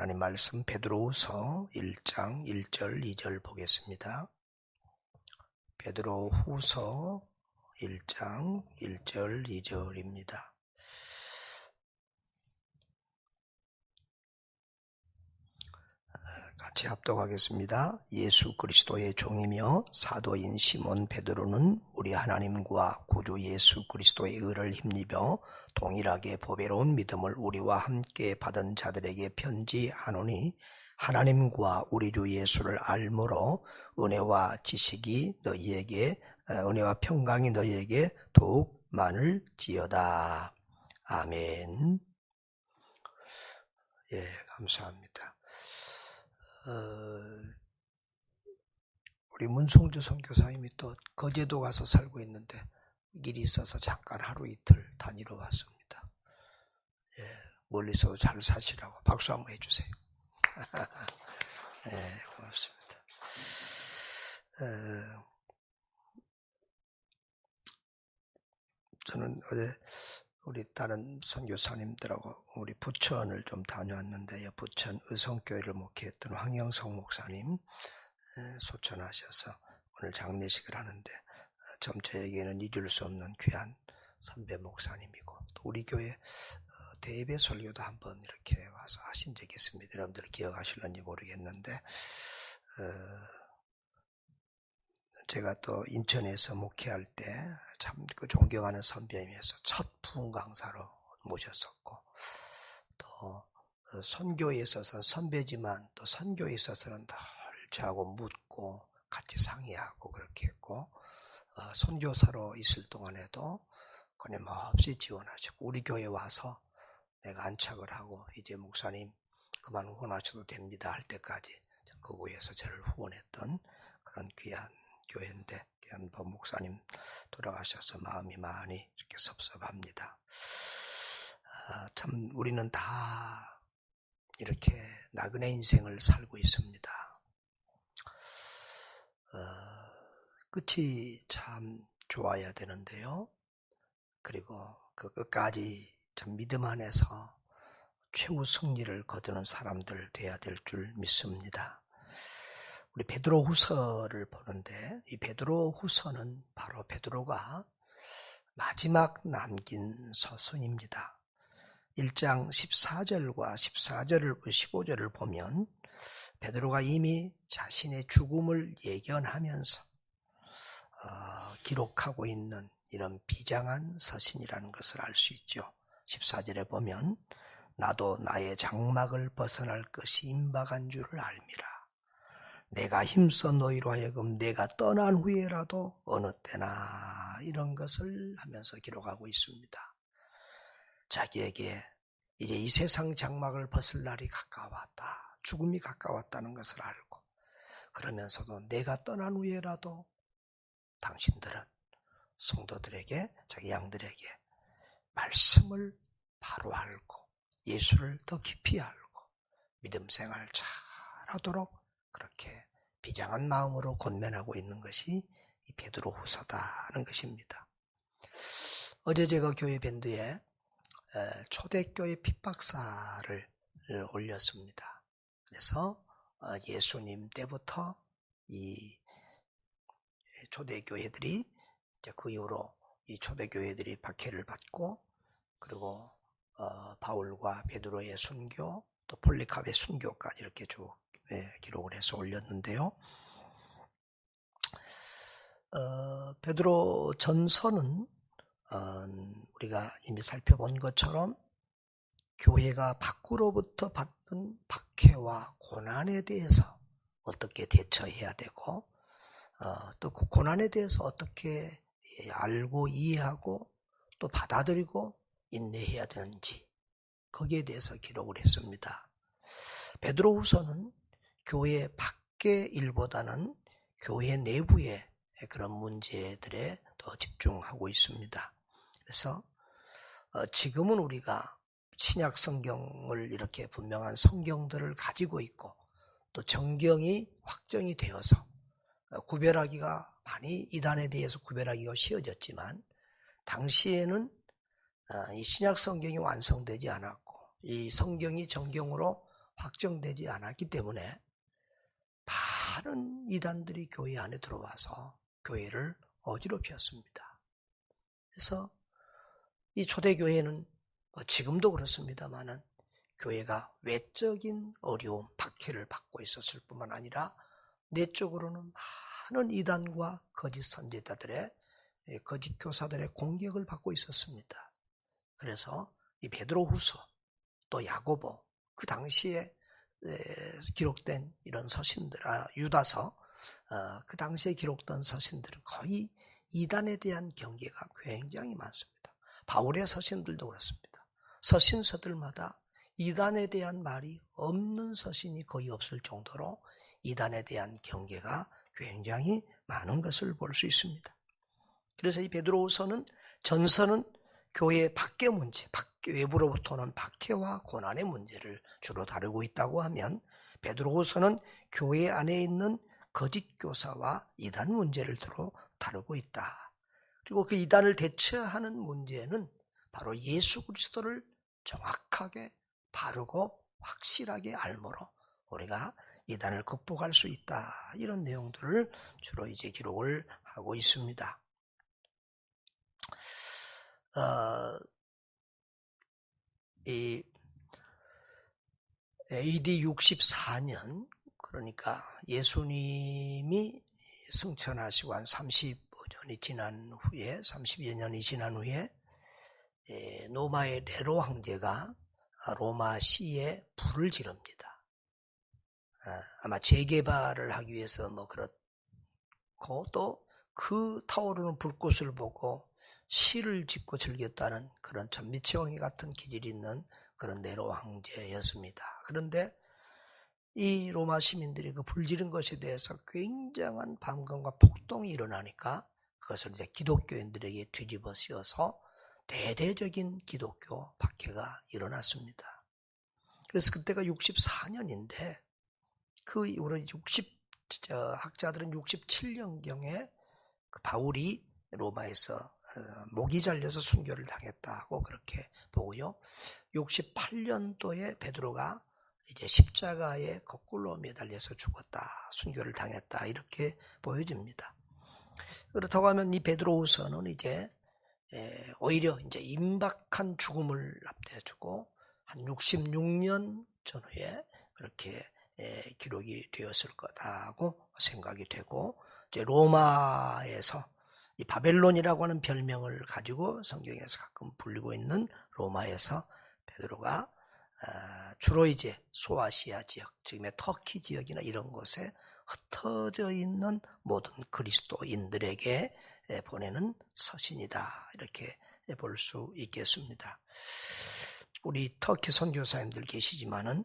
하나님 말씀 베드로후서 1장 1절 2절 보겠습니다. 베드로후서 1장 1절 2절입니다. 같이 합독하겠습니다. 예수 그리스도의 종이며 사도인 시몬 베드로는 우리 하나님과 구주 예수 그리스도의 의를 힘입어 동일하게 보배로운 믿음을 우리와 함께 받은 자들에게 편지하노니 하나님과 우리 주 예수를 알므로 은혜와 지식이 너희에게 은혜와 평강이 너희에게 더욱 많을지어다. 아멘. 예, 감사합니다. 어, 우리 문송주 선교사님이 또 거제도 가서 살고 있는데 일이 있어서 잠깐 하루 이틀 다니러 왔습니다. 예, 멀리서 잘 사시라고 박수 한번 해주세요. 예, 고맙습니다. 어, 저는 어제 우리 다른 선교사님들하고 우리 부천을 좀 다녀왔는데요. 부천 의성교회를 목회했던 황영성 목사님 소천하셔서 오늘 장례식을 하는데 점 어, 저에게는 잊을 수 없는 귀한 선배 목사님이고 또 우리 교회 어, 대배 설교도 한번 이렇게 와서 하신 적이 있습니다. 여러분들 기억하실런지 모르겠는데 어, 제가 또 인천에서 목회할 때 참 그 존경하는 선배님에서 첫 부흥 강사로 모셨었고 또 어, 선교에 있어서 선배지만 또 선교에 있어서는 늘 저하고 묻고 같이 상의하고 그렇게 했고 어, 선교사로 있을 동안에도 끊임없이 지원하시고 우리 교회 와서 내가 안착을 하고 이제 목사님 그만 후원하셔도 됩니다 할 때까지 그 교회에서 저를 후원했던 그런 귀한 교회인데 한번 목사님 돌아가셔서 마음이 많이 이렇게 섭섭합니다. 아, 참 우리는 다 이렇게 나그네 인생을 살고 있습니다. 어, 끝이 참 좋아야 되는데요. 그리고 그 끝까지 참 믿음 안에서 최후 승리를 거두는 사람들 돼야 될 줄 믿습니다. 우리 베드로 후서를 보는데 이 베드로 후서는 바로 베드로가 마지막 남긴 서순입니다. 1장 14절과 14절을 15절을 보면 베드로가 이미 자신의 죽음을 예견하면서 어, 기록하고 있는 이런 비장한 서신이라는 것을 알 수 있죠. 14절에 보면 나도 나의 장막을 벗어날 것이 임박한 줄을 알미라. 내가 힘써 너희로 하여금 내가 떠난 후에라도 어느 때나 이런 것을 하면서 기록하고 있습니다. 자기에게 이제 이 세상 장막을 벗을 날이 가까웠다. 죽음이 가까웠다는 것을 알고 그러면서도 내가 떠난 후에라도 당신들은 성도들에게 자기 양들에게 말씀을 바로 알고 예수를 더 깊이 알고 믿음 생활 잘 하도록 그렇게 비장한 마음으로 권면하고 있는 것이 이 베드로 후서다는 것입니다. 어제 제가 교회 밴드에 초대교회 핍박사를 올렸습니다. 그래서 어, 예수님 때부터 이 초대교회들이 그 이후로 이 초대교회들이 박해를 받고 그리고 어, 바울과 베드로의 순교 또 폴리캅의 순교까지 이렇게 쭉 네, 기록을 해서 올렸는데요. 어, 베드로 전서는 어, 우리가 이미 살펴본 것처럼 교회가 밖으로부터 받는 박해와 고난에 대해서 어떻게 대처해야 되고 어, 또그 고난에 대해서 어떻게 알고 이해하고 또 받아들이고 인내해야 되는지 거기에 대해서 기록을 했습니다. 베드로후서는 교회 밖의 일보다는 교회 내부의 그런 문제들에 더 집중하고 있습니다. 그래서 어, 지금은 우리가 신약 성경을 이렇게 분명한 성경들을 가지고 있고 또 정경이 확정이 되어서 어, 구별하기가 많이 이단에 대해서 구별하기가 쉬워졌지만 당시에는 어, 이 신약 성경이 완성되지 않았고 이 성경이 정경으로 확정되지 않았기 때문에 많은 이단들이 교회 안에 들어와서 교회를 어지럽혔습니다. 그래서 이 초대교회는 뭐 지금도 그렇습니다만은 교회가 외적인 어려움, 박해를 받고 있었을 뿐만 아니라 내적으로는 많은 이단과 거짓 선지자들의 예, 거짓 교사들의 공격을 받고 있었습니다. 그래서 이 베드로후서 또 야고보 그 당시에 기록된 이런 서신들, 아, 유다서 어, 그 당시에 기록된 서신들은 거의 이단에 대한 경계가 굉장히 많습니다. 바울의 서신들도 그렇습니다. 서신서들마다 이단에 대한 말이 없는 서신이 거의 없을 정도로 이단에 대한 경계가 굉장히 많은 것을 볼 수 있습니다. 그래서 이 베드로후서는 전서는 교회 밖의 문제, 밖, 외부로부터 오는 박해와 고난의 문제를 주로 다루고 있다고 하면 베드로후서는 교회 안에 있는 거짓 교사와 이단 문제를 주로 다루고 있다. 그리고 그 이단을 대처하는 문제는 바로 예수 그리스도를 정확하게 바르고 확실하게 알므로 우리가 이단을 극복할 수 있다. 이런 내용들을 주로 이제 기록을 하고 있습니다. 어, 이 AD 64년 그러니까 예수님이 승천하시고 한 35년이 지난 후에 30여 년이 지난 후에 노마의 네로 황제가 로마 시에 불을 지릅니다. 아, 아마 재개발을 하기 위해서 뭐 그렇고 또 그 타오르는 불꽃을 보고 시를 짓고 즐겼다는 그런 참 미치광이 같은 기질이 있는 그런 네로 황제였습니다. 그런데 이 로마 시민들이 그 불지른 것에 대해서 굉장한 반감과 폭동이 일어나니까 그것을 이제 기독교인들에게 뒤집어 씌워서 대대적인 기독교 박해가 일어났습니다. 그래서 그때가 64년인데 그 이후로 60 학자들은 67년경에 그 바울이 로마에서 어, 목이 잘려서 순교를 당했다고 그렇게 보고요. 68년도에 베드로가 이제 십자가에 거꾸로 매달려서 죽었다, 순교를 당했다 이렇게 보여집니다. 그렇다고 하면 이 베드로우서는 이제 오히려 이제 임박한 죽음을 앞대주고 한 66년 전후에 그렇게 기록이 되었을 거다고 생각이 되고 이제 로마에서 이 바벨론이라고 하는 별명을 가지고 성경에서 가끔 불리고 있는 로마에서 베드로가 아, 주로 이제 소아시아 지역, 지금의 터키 지역이나 이런 곳에 흩어져 있는 모든 그리스도인들에게 보내는 서신이다. 이렇게 볼 수 있겠습니다. 우리 터키 선교사님들 계시지만은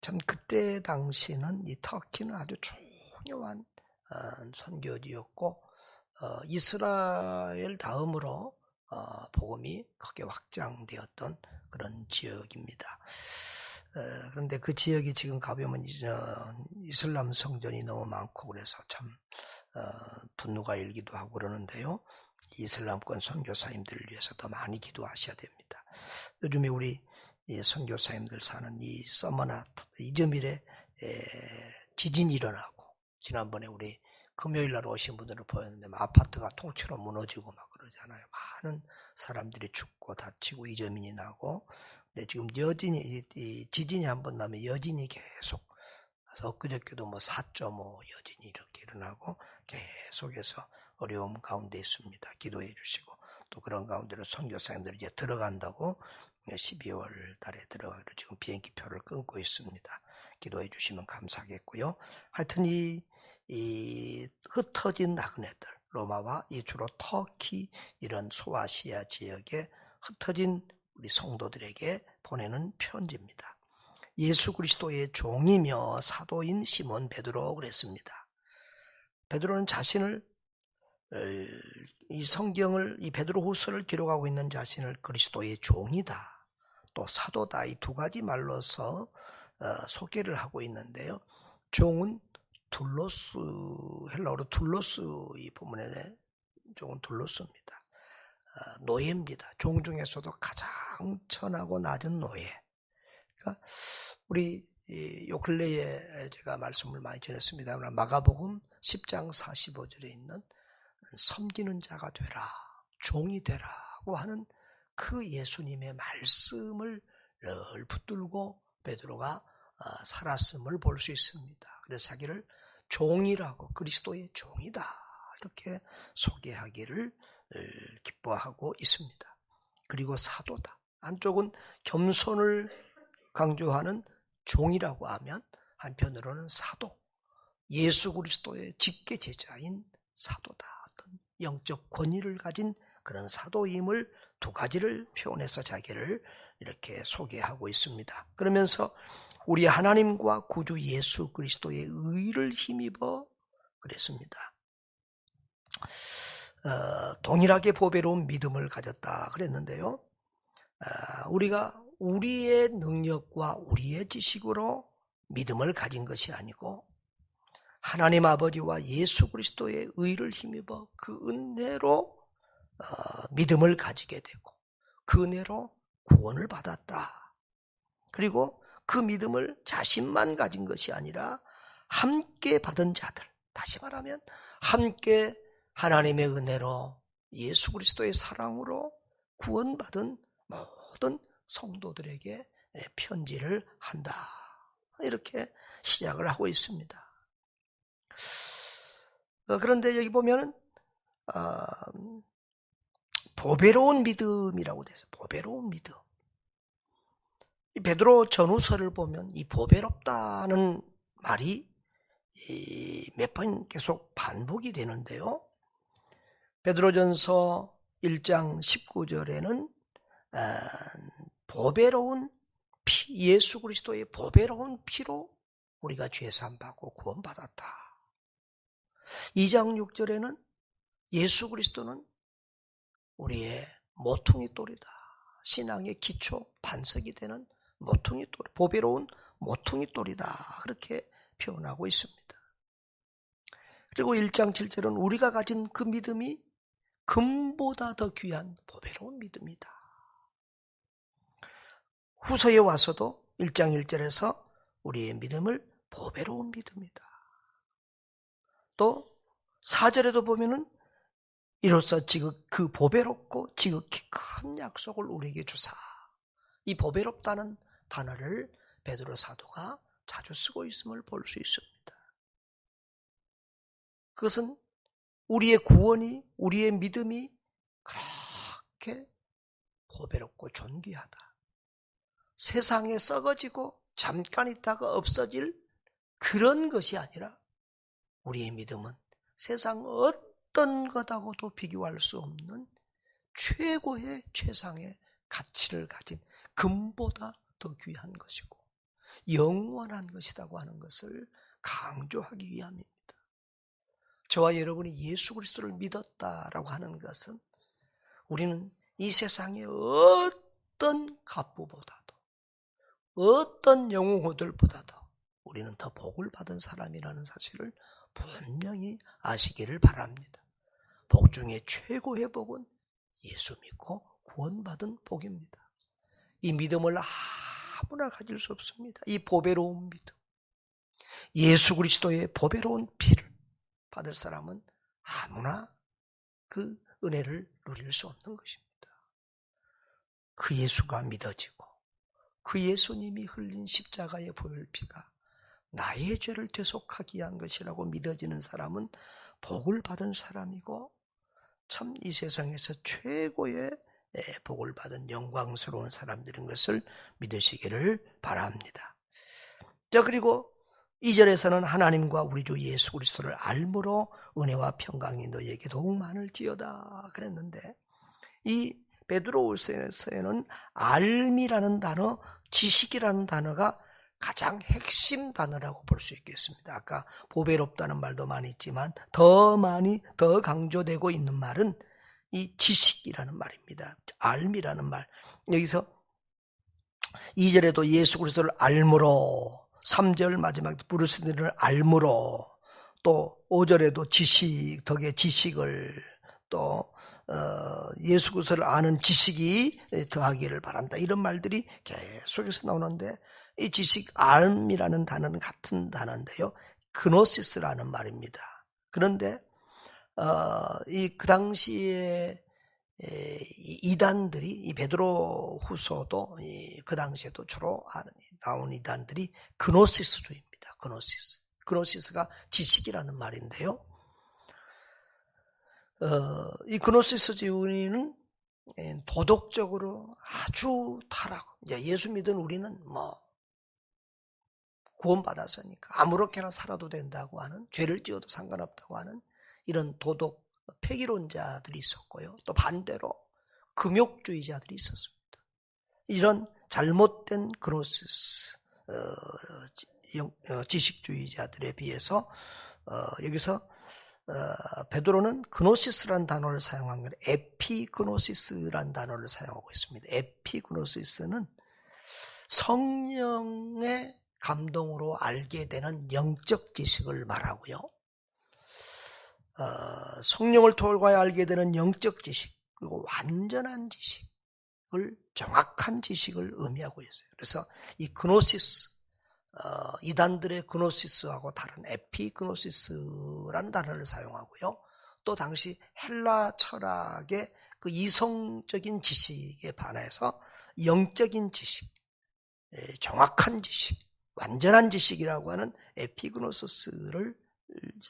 참 그때 당시는 이 터키는 아주 중요한 어, 선교지였고 어, 이스라엘 다음으로 어, 복음이 크게 확장되었던 그런 지역입니다. 그런데 그 지역이 지금 가보면 이슬람 성전이 너무 많고 그래서 참 어, 분노가 일기도 하고 그러는데요. 이슬람권 선교사님들을 위해서 더 많이 기도하셔야 됩니다. 요즘에 우리 선교사님들 사는 이 서머나 이점일에 지진이 일어나고 지난번에 우리 금요일 날 오신 분들을 보였는데 아파트가 통째로 무너지고 막 그러잖아요. 많은 사람들이 죽고 다치고 이점인이 나고 근데 지금 여진이 지진이 한 번 나면 여진이 계속 그래서 엊그저께도 뭐 4.5 여진이 이렇게 일어나고 계속해서 어려움 가운데 있습니다. 기도해 주시고 또 그런 가운데로 선교사님들이 이제 들어간다고 12월 달에 들어가기로 지금 비행기 표를 끊고 있습니다. 기도해 주시면 감사하겠고요. 하여튼 이, 이 흩어진 나그네들, 로마와 이 주로 터키 이런 소아시아 지역에 흩어진 우리 성도들에게 보내는 편지입니다. 예수 그리스도의 종이며 사도인 시몬 베드로 그랬습니다. 베드로는 자신을 이 성경을 이 베드로 후서를 기록하고 있는 자신을 그리스도의 종이다. 또 사도다 이 두 가지 말로서 어, 소개를 하고 있는데요. 종은 둘로스 헬라어로 둘로스 이 본문에 종은 둘로스입니다. 어, 노예입니다. 종 중에서도 가장 천하고 낮은 노예. 그러니까 우리 요 근래에 제가 말씀을 많이 전했습니다. 마가복음 10장 45절에 있는 섬기는 자가 되라, 종이 되라고 하는 그 예수님의 말씀을 늘 붙들고 베드로가 어, 살았음을 볼 수 있습니다. 그래서 자기를 종이라고 그리스도의 종이다 이렇게 소개하기를 기뻐하고 있습니다. 그리고 사도다. 안쪽은 겸손을 강조하는 종이라고 하면 한편으로는 사도, 예수 그리스도의 직계 제자인 사도다. 어떤 영적 권위를 가진 그런 사도임을 두 가지를 표현해서 자기를 이렇게 소개하고 있습니다. 그러면서 우리 하나님과 구주 예수 그리스도의 의를 힘입어 그랬습니다. 어, 동일하게 보배로운 믿음을 가졌다 그랬는데요. 어, 우리가 우리의 능력과 우리의 지식으로 믿음을 가진 것이 아니고 하나님 아버지와 예수 그리스도의 의를 힘입어 그 은혜로 어, 믿음을 가지게 되고 그 은혜로 구원을 받았다. 그리고 그 믿음을 자신만 가진 것이 아니라 함께 받은 자들, 다시 말하면 함께 하나님의 은혜로 예수 그리스도의 사랑으로 구원받은 모든 성도들에게 편지를 한다. 이렇게 시작을 하고 있습니다. 어, 그런데 여기 보면은 어, 보배로운 믿음이라고 돼서 보배로운 믿음. 베드로 전후서를 보면 이 보배롭다는 말이 몇 번 계속 반복이 되는데요. 베드로전서 1장 19절에는 아, 보배로운 피, 예수 그리스도의 보배로운 피로 우리가 죄산 받고 구원 받았다. 2장 6절에는 예수 그리스도는 우리의 모퉁이 돌이다. 신앙의 기초, 반석이 되는 모퉁이 돌, 보배로운 모퉁이 돌이다. 그렇게 표현하고 있습니다. 그리고 1장 7절은 우리가 가진 그 믿음이 금보다 더 귀한 보배로운 믿음이다. 후서에 와서도 1장 1절에서 우리의 믿음을 보배로운 믿음이다. 또 4절에도 보면은 이로써 지극 그 보배롭고 지극히 큰 약속을 우리에게 주사. 이 보배롭다는 단어를 베드로 사도가 자주 쓰고 있음을 볼 수 있습니다. 그것은 우리의 구원이, 우리의 믿음이 그렇게 보배롭고 존귀하다. 세상에 썩어지고 잠깐 있다가 없어질 그런 것이 아니라 우리의 믿음은 세상 어떤 것하고도 비교할 수 없는 최고의 최상의 가치를 가진 금보다 더 귀한 것이고 영원한 것이라고 하는 것을 강조하기 위함입니다. 저와 여러분이 예수 그리스도를 믿었다라고 하는 것은 우리는 이 세상의 어떤 갑부보다도 어떤 영웅들보다도 우리는 더 복을 받은 사람이라는 사실을 분명히 아시기를 바랍니다. 복 중에 최고의 복은 예수 믿고 구원받은 복입니다. 이 믿음을 아무나 가질 수 없습니다. 이 보배로운 믿음. 예수 그리스도의 보배로운 피를 받을 사람은 아무나 그 은혜를 누릴 수 없는 것입니다. 그 예수가 믿어지고 그 예수님이 흘린 십자가의 보혈 피가 나의 죄를 대속하기 위한 것이라고 믿어지는 사람은 복을 받은 사람이고 참 이 세상에서 최고의 복을 받은 영광스러운 사람들인 것을 믿으시기를 바랍니다. 자, 그리고 2절에서는 하나님과 우리 주 예수 그리스도를 알므로 은혜와 평강이 너에게 더욱 많을지어다 그랬는데 이 베드로우스에서는 알미라는 단어, 지식이라는 단어가 가장 핵심 단어라고 볼 수 있겠습니다. 아까 보배롭다는 말도 많이 있지만 더 많이 더 강조되고 있는 말은 이 지식이라는 말입니다. 알미라는 말. 여기서 2절에도 예수 그리스도를 알므로 3절 마지막 부르스들을 알므로 또 5절에도 지식 덕의 지식을 또 어, 예수 그리스도를 아는 지식이 더하기를 바란다. 이런 말들이 계속해서 나오는데 이 지식 알이라는 단어는 같은 단어인데요. 그노시스라는 말입니다. 그런데 어, 이 그 당시에 이단들이 이 베드로 후서도 그 당시에도 주로 나온 이단들이 그노시스주의입니다. 그노시스. 그노시스가 지식이라는 말인데요. 어, 이 그노시스 주의는 도덕적으로 아주 타락. 이제 예수 믿은 우리는 뭐 구원받았으니까 아무렇게나 살아도 된다고 하는 죄를 지어도 상관없다고 하는 이런 도덕 폐기론자들이 있었고요. 또 반대로 금욕주의자들이 있었습니다. 이런 잘못된 그노시스 어, 어, 지식주의자들에 비해서 어, 여기서 어, 베드로는 그노시스란 단어를 사용한 건 에피그노시스란 단어를 사용하고 있습니다. 에피그노시스는 성령의 감동으로 알게 되는 영적 지식을 말하고요. 어, 성령을 통하여 알게 되는 영적 지식 그리고 완전한 지식을 정확한 지식을 의미하고 있어요. 그래서 이 그노시스 어, 이단들의 그노시스하고 다른 에피그노시스란 단어를 사용하고요. 또 당시 헬라 철학의 그 이성적인 지식에 반해서 영적인 지식, 예, 정확한 지식, 완전한 지식이라고 하는 에피그노시스를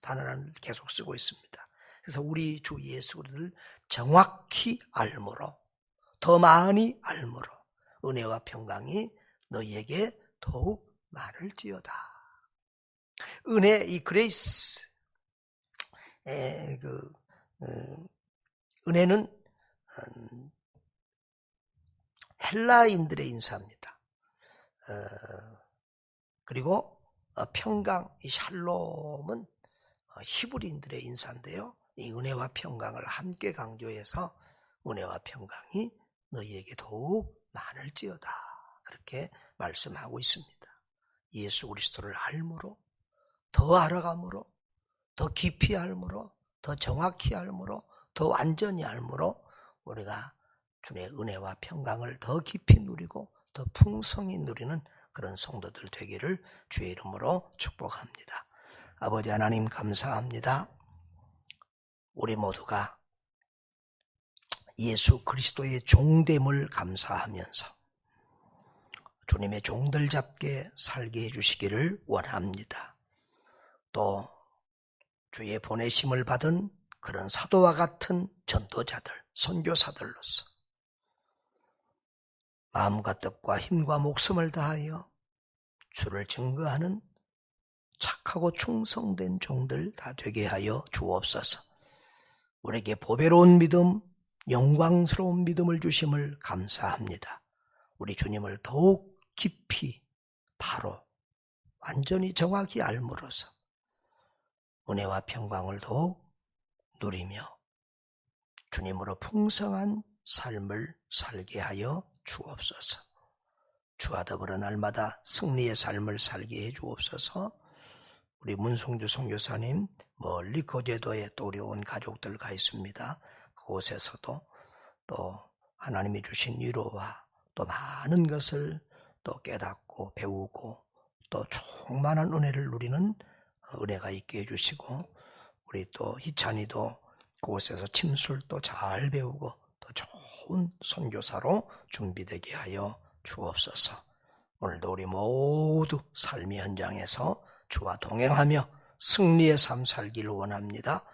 단어 를 계속 쓰고 있습니다. 그래서 우리 주 예수 그리스도를 정확히 알므로 더 많이 알므로 은혜와 평강이 너희에게 더욱 많을지어다. 은혜 이 그레이스 그 어, 은혜는 음, 헬라인들의 인사입니다. 어, 그리고 어, 평강, 이 샬롬은 히브리인들의 인사인데요. 이 은혜와 평강을 함께 강조해서 은혜와 평강이 너희에게 더욱 많을지어다. 그렇게 말씀하고 있습니다. 예수 그리스도를 알므로 더 알아감으로 더 깊이 알므로 더 정확히 알므로 더 완전히 알므로 우리가 주의 은혜와 평강을 더 깊이 누리고 더 풍성히 누리는 그런 성도들 되기를 주의 이름으로 축복합니다. 아버지 하나님 감사합니다. 우리 모두가 예수 그리스도의 종됨을 감사하면서 주님의 종들 잡게 살게 해주시기를 원합니다. 또 주의 보내심을 받은 그런 사도와 같은 전도자들, 선교사들로서 마음과 뜻과 힘과 목숨을 다하여 주를 증거하는 착하고 충성된 종들 다 되게 하여 주옵소서. 우리에게 보배로운 믿음, 영광스러운 믿음을 주심을 감사합니다. 우리 주님을 더욱 깊이 바로 완전히 정확히 알므로써 은혜와 평강을 더욱 누리며 주님으로 풍성한 삶을 살게 하여 주옵소서. 주와 더불어 날마다 승리의 삶을 살게 해 주옵소서. 우리 문성주 선교사님 멀리 거제도에 또온 가족들 가 있습니다. 그곳에서도 또 하나님이 주신 위로와 또 많은 것을 또 깨닫고 배우고 또 충만한 은혜를 누리는 은혜가 있게 해주시고 우리 또 희찬이도 그곳에서 침술도 잘 배우고 더 좋은 선교사로 준비되게 하여 주옵소서. 오늘도 우리 모두 삶의 현장에서 주와 동행하며 승리의 삶 살기를 원합니다.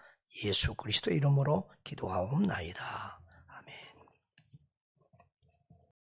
예수 그리스도 이름으로 기도하옵나이다.